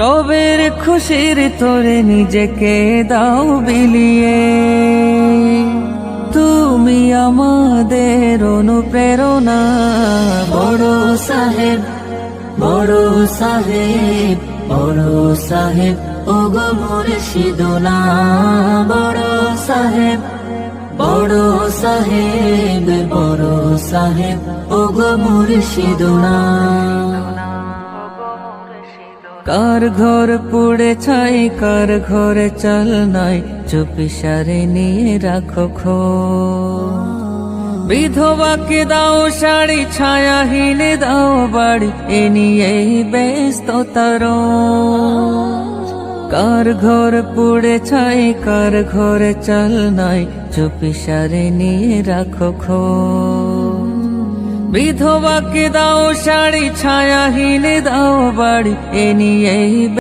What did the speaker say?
কবের খুশির তোরে নিজেকে দাও বিলিয়ে। তুমি আমাদের অনুপ্রেরণা। বড় সাহেব বড় সাহেব বড় সাহেব, ওগো মুর্শিদনা বড় সাহেব বড় সাহেব বড় সাহেব, ওগো মুর্শিদনা কার ঘর পুড়ে ছাই, কার ঘরে চল নাই, চুপি সারে নিয়ে রাখো খো বিধবাকে দাও শাড়ি, ছায়াহীন দাও বাড়ি, এ নিয়েই ব্যস্ত তার কার ঘর পুড়ে ছাই, কার ঘরে চল নাই, চুপি সারে নিয়ে রাখো খো বিধবাকে দাও শাড়ি ছায়াহীনে দাও বাড়ি এ নিয়েই